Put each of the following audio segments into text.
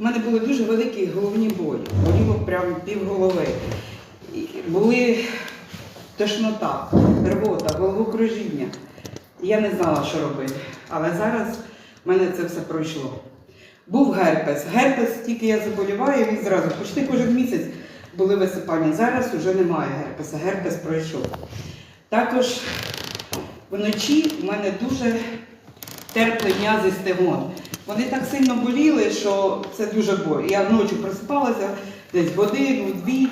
У мене були дуже великі головні болі. Боліло прямо півголови. Були тошнота, рвота, головокружіння. Я не знала, що робити. Але зараз в мене це все пройшло. Був герпес. Герпес, тільки я заболіваю, він зразу почти кожен місяць були висипання. Зараз вже немає герпеса. Герпес пройшов. Також вночі в мене дуже терпли м'язи стегон. Вони так сильно боліли, що це дуже боль. Я вночі просипалася десь годину, дві,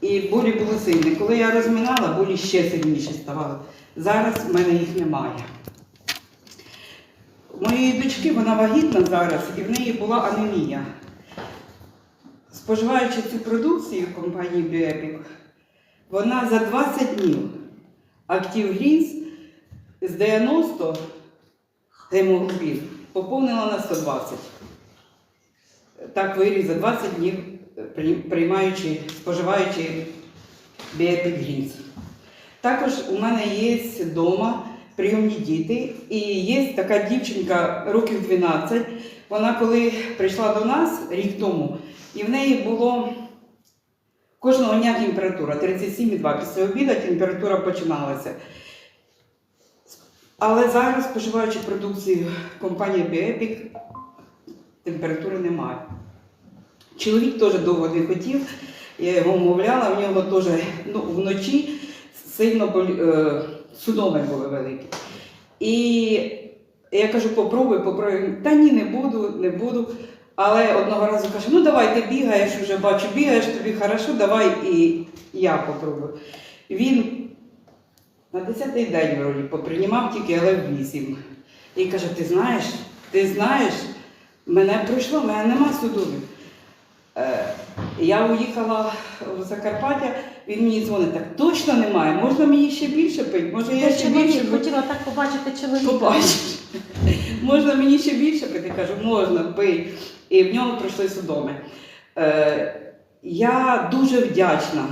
і болі були сильні. Коли я розминала, болі ще сильніші ставали. Зараз в мене їх немає. Моєї дочки вона вагітна зараз, і в неї була анемія. Споживаючи цю продукцію компанії Bioepic, вона за 20 днів Active Greens з 90 гемоглобін поповнила на 120. Так виріс за 20 днів, приймаючи, споживаючи Greens. Також у мене є вдома прийомні діти, і є така дівчинка років 12. Вона коли прийшла до нас рік тому, і в неї було кожного дня температура 37,2. Після обіду температура починалася. Але зараз, споживаючи продукцію компанії Bioepic, температури немає. Чоловік теж довго не хотів, я його вмовляла, в нього теж ну, вночі сильно е, судоми були великі. І я кажу, попробуй, попробуй. Та ні, не буду, не буду. Але одного разу каже, ну давай ти бігаєш, вже бачу, бігаєш, тобі хорошо, давай і я попробую. Він на 10-й день вроді поприймав тільки, але в 8. І каже, ти знаєш, ти знаєш, мене пройшло, мене нема судомів. Е, Я уїхала в Закарпаття, він мені дзвонить, так точно немає, можна мені ще більше пити? Може я ще більше чоловік, хотіла так побачити чоловіка. побачиш. Можна мені ще більше пити? Кажу, можна, пий. І в нього пройшли судоми. Е, я дуже вдячна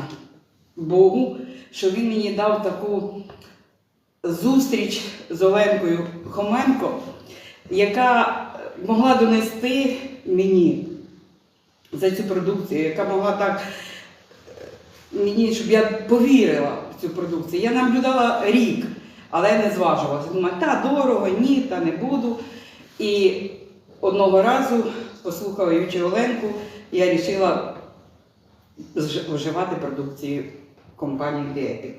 Богу, що він мені дав таку зустріч з Оленкою Хоменко, яка могла донести мені за цю продукцію, яка могла так е, мені, щоб я повірила в цю продукцію. Я наблюдала рік, але не зважувалася. Думаю, та дорого, ні, та не буду. І одного разу, послухаючи Оленку, я вирішила вживати продукцію компанії Біетик.